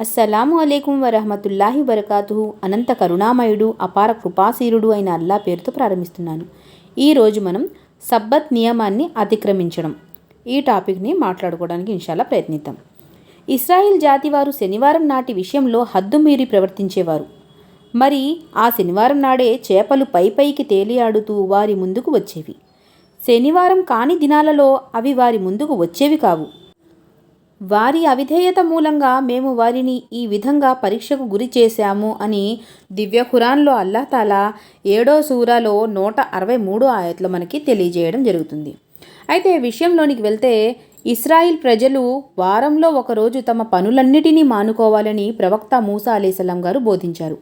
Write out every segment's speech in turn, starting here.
అస్సలాము అలైకుం వరహమతుల్లాహి వరకాతుహు అనంత కరుణామయుడు అపార కృపాశీరుడు అయిన అల్లా పేరుతో ప్రారంభిస్తున్నాను. ఈరోజు మనం సబ్బత్ నియమాన్ని అతిక్రమించడం. ఈ టాపిక్ని మాట్లాడుకోవడానికి ఇన్షాల్లా ప్రయత్నిద్దాం. ఇస్రాయిల్ జాతి వారు శనివారం నాటి విషయంలో హద్దు మీరి ప్రవర్తించేవారు. మరి ఆ శనివారం నాడే చేపలు పై పైకి తేలియాడుతూ వారి ముందుకు వచ్చేవి. శనివారం కాని దినాలలో అవి వారి ముందుకు వచ్చేవి కావు. వారి అవిధేయత మూలంగా మేము వారిని ఈ విధంగా పరీక్షకు గురి చేశాము అని దివ్య ఖురాన్లో అల్లాహతాలా ఏడో సూరాలో నూట అరవై మూడు ఆయతలు మనకి తెలియజేయడం జరుగుతుంది. అయితే విషయంలోనికి వెళ్తే ఇస్రాయిల్ ప్రజలు వారంలో ఒకరోజు తమ పనులన్నిటినీ మానుకోవాలని ప్రవక్త మూసా అలీసల్లం గారు బోధించారు.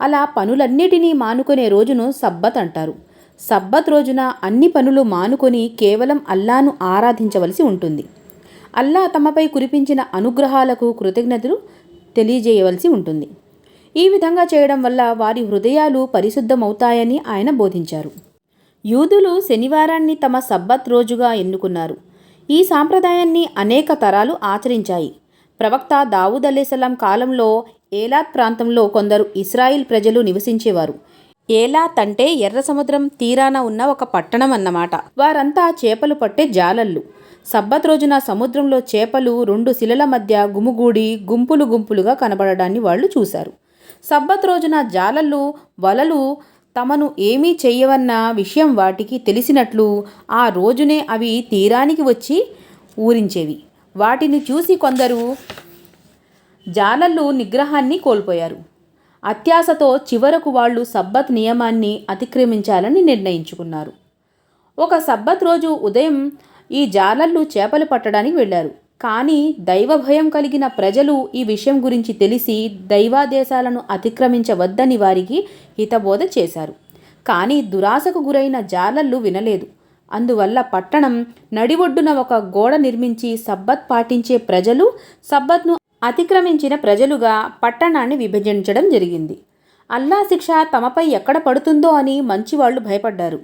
అలా పనులన్నిటినీ మానుకునే రోజును సబ్బత్ అంటారు. సబ్బత్ రోజున అన్ని పనులు మానుకొని కేవలం అల్లాను ఆరాధించవలసి ఉంటుంది. అల్లా తమపై కురిపించిన అనుగ్రహాలకు కృతజ్ఞతలు తెలియజేయవలసి ఉంటుంది. ఈ విధంగా చేయడం వల్ల వారి హృదయాలు పరిశుద్ధమవుతాయని ఆయన బోధించారు. యూదులు శనివారాన్ని తమ సబ్బత్ రోజుగా ఎన్నుకున్నారు. ఈ సాంప్రదాయాన్ని అనేక తరాలు ఆచరించాయి. ప్రవక్త దావూద్ అలీసలాం కాలంలో ఏలాత్ ప్రాంతంలో కొందరు ఇస్రాయిల్ ప్రజలు నివసించేవారు. ఏలాత్ అంటే ఎర్ర సముద్రం తీరాన ఉన్న ఒక పట్టణం అన్నమాట వారంతా చేపలు పట్టే జాలళ్ళు. సబ్బత్ రోజున సముద్రంలో చేపలు రెండు శిలల మధ్య గుమిగూడి గుంపులు గుంపులుగా కనబడడాన్ని వాళ్ళు చూశారు. సబ్బత్ రోజున జాలళ్ళు వలలు తమను ఏమీ చెయ్యవన్న విషయం వాటికి తెలిసినట్లు ఆ రోజునే అవి తీరానికి వచ్చి ఊరించేవి. వాటిని చూసి కొందరు జాలళ్ళు నిగ్రహాన్ని కోల్పోయారు. అత్యాశతో చివరకు వాళ్ళు సబ్బత్ నియమాన్ని అతిక్రమించాలని నిర్ణయించుకున్నారు. ఒక సబ్బత్ రోజు ఉదయం ఈ జాలర్లు చేపలు పట్టడానికి వెళ్ళారు. కానీ దైవ భయం కలిగిన ప్రజలు ఈ విషయం గురించి తెలిసి దైవాదేశాలను అతిక్రమించవద్దని వారికి హితబోధ చేశారు. కానీ దురాశకు గురైన జాలర్లు వినలేదు. అందువల్ల పట్టణం నడివొడ్డున ఒక గోడ నిర్మించి సబ్బత్ పాటించే ప్రజలు సబ్బత్ను అతిక్రమించిన ప్రజలుగా పట్టణాన్ని విభజించడం జరిగింది. అల్లా శిక్ష తమపై ఎక్కడ పడుతుందో అని మంచివాళ్ళు భయపడ్డారు.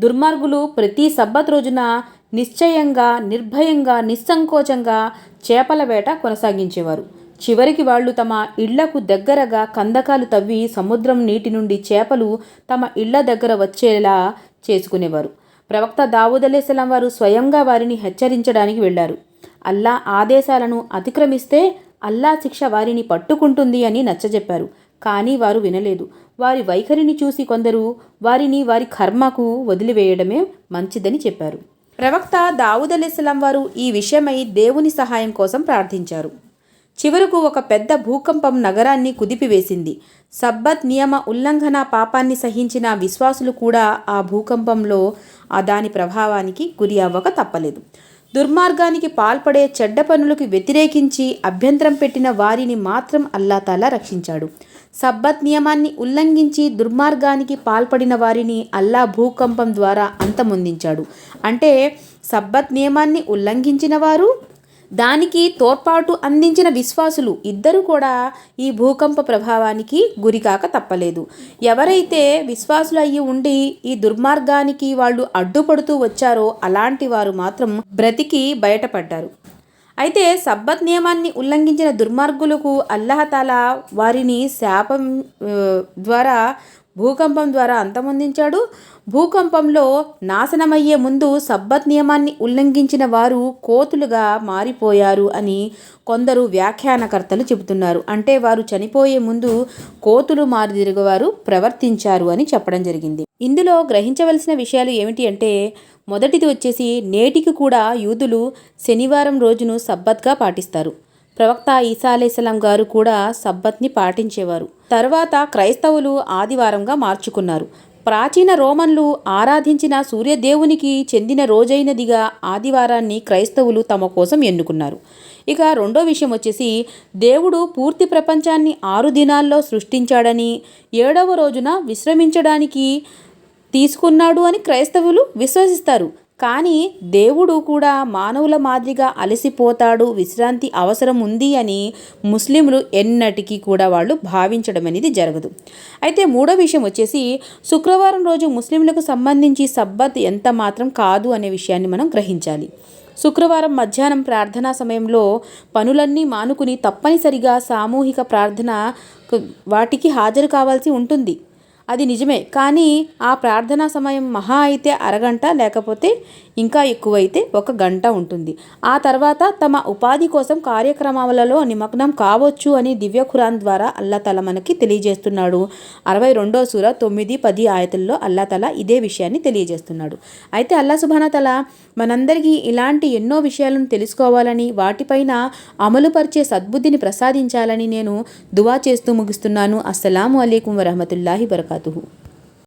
దుర్మార్గులు ప్రతి సబ్బత్ రోజున నిశ్చయంగా నిర్భయంగా నిస్సంకోచంగా చేపల వేట కొనసాగించేవారు. చివరికి వాళ్ళు తమ ఇళ్ళకు దగ్గరగా కందకాలు తవ్వి సముద్రం నీటి నుండి చేపలు తమ ఇళ్ళ దగ్గర వచ్చేలా చేసుకునేవారు. ప్రవక్త దావూద్ అలీస్లాం వారు స్వయంగా వారిని హెచ్చరించడానికి వెళ్ళారు. అల్లా ఆదేశాలను అతిక్రమిస్తే అల్లా శిక్ష వారిని పట్టుకుంటుంది అని నచ్చజెప్పారు. కానీ వారు వినలేదు. వారి వైఖరిని చూసి కొందరు వారిని వారి కర్మకు వదిలివేయడమే మంచిదని చెప్పారు. ప్రవక్త దావుద్ అలీస్లాం వారు ఈ విషయమై దేవుని సహాయం కోసం ప్రార్థించారు. చివరకు ఒక పెద్ద భూకంపం నగరాన్ని కుదిపివేసింది. సబ్బత్ నియమ ఉల్లంఘన పాపాన్ని సహించిన విశ్వాసులు కూడా ఆ భూకంపంలో ఆ దాని ప్రభావానికి గురి అవ్వక తప్పలేదు. దుర్మార్గానికి పాల్పడే చెడ్డ పనులకు వ్యతిరేకించి అభ్యంతరం పెట్టిన వారిని మాత్రం అల్లాతాలా రక్షించాడు. సబ్బత్ నియమాన్ని ఉల్లంఘించి దుర్మార్గానికి పాల్పడిన వారిని అల్లా భూకంపం ద్వారా అంతమొందించాడు. అంటే సబ్బత్ నియమాన్ని ఉల్లంఘించిన వారు దానికి తోడ్పాటు అందించిన విశ్వాసులు ఇద్దరు కూడా ఈ భూకంప ప్రభావానికి గురికాక తప్పలేదు. ఎవరైతే విశ్వాసులు అయ్యి ఉండి ఈ దుర్మార్గానికి వాళ్ళు అడ్డుపడుతూ వచ్చారో అలాంటి వారు మాత్రం బ్రతికి బయటపడ్డారు. అయితే సబ్బత్ నియమాన్ని ఉల్లంఘించిన దుర్మార్గులకు అల్లహతాల వారిని శాపం ద్వారా భూకంపం ద్వారా అంతమొందించాడు. భూకంపంలో నాశనమయ్యే ముందు సబ్బత్ నియమాన్ని ఉల్లంఘించిన వారు కోతులుగా మారిపోయారు అని కొందరు వ్యాఖ్యానకర్తలు చెబుతున్నారు. అంటే వారు చనిపోయే ముందు కోతులు మారిదిరిగవారు ప్రవర్తించారు అని చెప్పడం జరిగింది. ఇందులో గ్రహించవలసిన విషయాలు ఏమిటి అంటే మొదటిది వచ్చేసి నేటికి కూడా యూదులు శనివారం రోజును సబ్బత్గా పాటిస్తారు. ప్రవక్త ఈసాలేసలం గారు కూడా సబ్బత్ని పాటించేవారు. తర్వాత క్రైస్తవులు ఆదివారంగా మార్చుకున్నారు. ప్రాచీన రోమన్లు ఆరాధించిన సూర్యదేవునికి చెందిన రోజైనదిగా ఆదివారాన్ని క్రైస్తవులు తమ కోసం ఎన్నుకున్నారు. ఇక రెండో విషయం వచ్చేసి దేవుడు పూర్తి ప్రపంచాన్ని ఆరు దినాల్లో సృష్టించాడని ఏడవ రోజున విశ్రమించడానికి తీసుకున్నాడు అని క్రైస్తవులు విశ్వసిస్తారు. కానీ దేవుడు కూడా మానవుల మాదిరిగా అలసిపోతాడు విశ్రాంతి అవసరం ఉంది అని ముస్లింలు ఎన్నటికీ కూడా వాళ్ళు భావించడం అనేది జరగదు. అయితే మూడో విషయం వచ్చేసి శుక్రవారం రోజు ముస్లింలకు సంబంధించి సబ్బత్ ఎంత మాత్రం కాదు అనే విషయాన్ని మనం గ్రహించాలి. శుక్రవారం మధ్యాహ్నం ప్రార్థనా సమయంలో పనులన్నీ మానుకుని తప్పనిసరిగా సామూహిక ప్రార్థన వాటికి హాజరు కావాల్సి ఉంటుంది. అది నిజమే. కానీ ఆ ప్రార్థనా సమయం మహా అయితే అరగంట లేకపోతే ఇంకా ఎక్కువైతే ఒక గంట ఉంటుంది. ఆ తర్వాత తమ ఉపాధి కోసం కార్యక్రమాలలో నిమగ్నం కావచ్చు అని దివ్య ఖురాన్ ద్వారా అల్లాతల మనకి తెలియజేస్తున్నాడు. అరవై రెండో సూర తొమ్మిది పది ఆయతుల్లో అల్లాతల ఇదే విషయాన్ని తెలియజేస్తున్నాడు. అయితే అల్లా సుబాన తల మనందరికీ ఇలాంటి ఎన్నో విషయాలను తెలుసుకోవాలని వాటిపైన అమలుపరిచే సద్బుద్ధిని ప్రసాదించాలని నేను దువా చేస్తూ ముగిస్తున్నాను. అస్సలం అలైకుం వరహమతుల్లాహి వరకాతుహు